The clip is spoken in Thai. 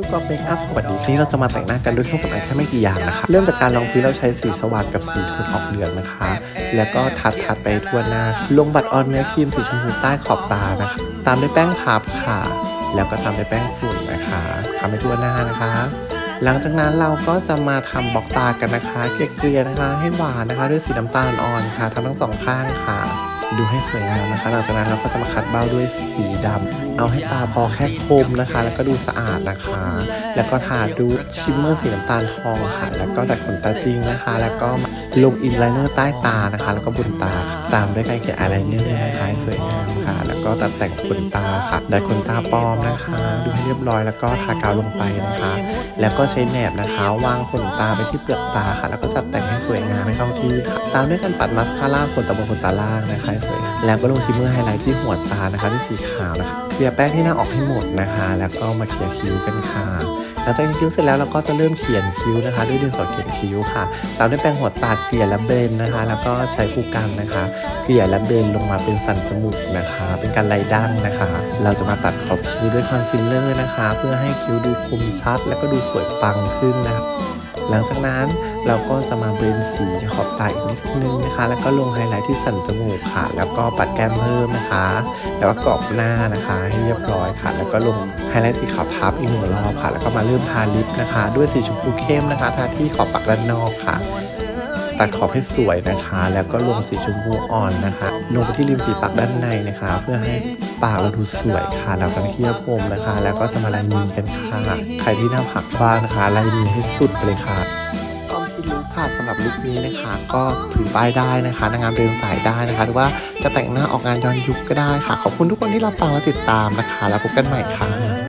ลูกกอล์ฟเมคอัพสวัสดีที่เราจะมาแต่งหน้ากันด้วยเครื่องสำอางแค่ไม่กี่อย่างนะคะ เริ่มจากการรองพื้นเราใช้สีสว่างกับสีโทนออกเหลืองนะคะ แล้วก็ทัดทัดๆไปทั่วหน้า ลงบัตรออนเนื้อครีมสีชมพูใต้ขอบตานะคะ ตามด้วยแป้งพับค่ะ แล้วก็ตามด้วยแป้งฝุ่นนะคะทำให้ทั่วหน้านะคะ หลังจากนั้นเราก็จะมาทำบล็อกตากันนะคะเกลี่ยๆนะคะให้หวานนะคะ ด้วยสีน้ำตาลอ่อนค่ะทำทั้งสองข้างค่ะ ดูให้สวยงามนะคะ หลังจากนั้นเราก็จะมาคัดเบ้าด้วยสีดำเอาให้ตาพอแค่คมนะคะ แล้วก็ดูสะอาดนะคะ แล้วก็ทาดูชิมเมอร์สีน้ำตาลทองค่ะ แล้วก็ดัดขนตาจริงนะคะ แล้วก็ลงอินไลเนอร์ใต้ตานะคะ แล้วก็บนตาตามด้วยการเขียนอายไลเนอร์นะคะสวยงามค่ะ แล้วก็ตัดแต่งขนตาค่ะดัดขนตาปลอมนะคะ ดูให้เรียบร้อยแล้วก็ทากาวลงไปนะคะ แล้วก็ใช้แหนบนะคะ วางขนตาไปที่เปลือกตาค่ะ แล้วก็จัดแต่งให้สวยงามให้เข้าที่ค่ะตามด้วยการปัดมัสคาร่าขนตาบนขนตาล่างนะคะสวยแล้วก็ลงชิมเมอร์ไฮไลท์ที่หัวตานะคะด้วยสีขาวนะคะ ลียร์แป้งที่หน้าออกให้หมดนะคะ แล้วก็มาเคลียร์คิ้วกันค่ะหลังจากเขียคิ้วเสร็จแล้วเราก็จะเริ่มเขียนคิ้วนะคะ ด้วยดินสอเขียนคิ้วค่ะตามด้วยแปรงหัวตัดเกลี่ยและเบนนะคะ แล้วก็ใช้ผู้กันนะคะ เกลี่ยและเบนลงมาเป็นสันจมูกนะคะ เป็นการไล่ดั้งนะคะ เราจะมาตัดขอบคิ้วด้วยคอนซีลเลอร์นะคะ เพื่อให้คิ้วดูคมชัด แล้วก็ดูสวยปังขึ้นนะคะหลังจากนั้น เราก็จะมาเบรนสีขอบตาอีกนิดนึงนะคะ แล้วก็ลงไฮไลท์ที่สันจมูกค่ะ แล้วก็ปัดแก้มเพิ่มนะคะ แล้วก็กรอบหน้านะคะให้เรียบร้อยค่ะ แล้วก็ลงไฮไลท์สีขาวทับอีกหนึ่งรอบค่ะ แล้วก็มาเริ่มทาลิปนะคะ ด้วยสีชมพูเข้มนะคะ ทาที่ขอบปากด้านนอกค่ะตัดขอบให้สวยนะคะ แล้วก็ลงสีชมพูอ่อนนะคะ ลงไปที่ริมฝีปากด้านในนะคะ เพื่อให้ปากเราดูสวยค่ะ แล้วก็เคี้ยวผมนะคะ แล้วก็จะมาลายมือกันค่ะ ใครที่หน้าผักบ้างนะคะลายมือให้สุดไปเลยค่ะ ค่ะสำหรับลุคนี้นะคะ ก็ถือป้ายได้นะคะนางงามเดินสายได้นะคะ หรือว่าจะแต่งหน้าออกงานย้อนยุคก็ได้ค่ะ ขอบคุณทุกคนที่รับฟังและติดตามนะคะ แล้วพบกันใหม่ค่ะ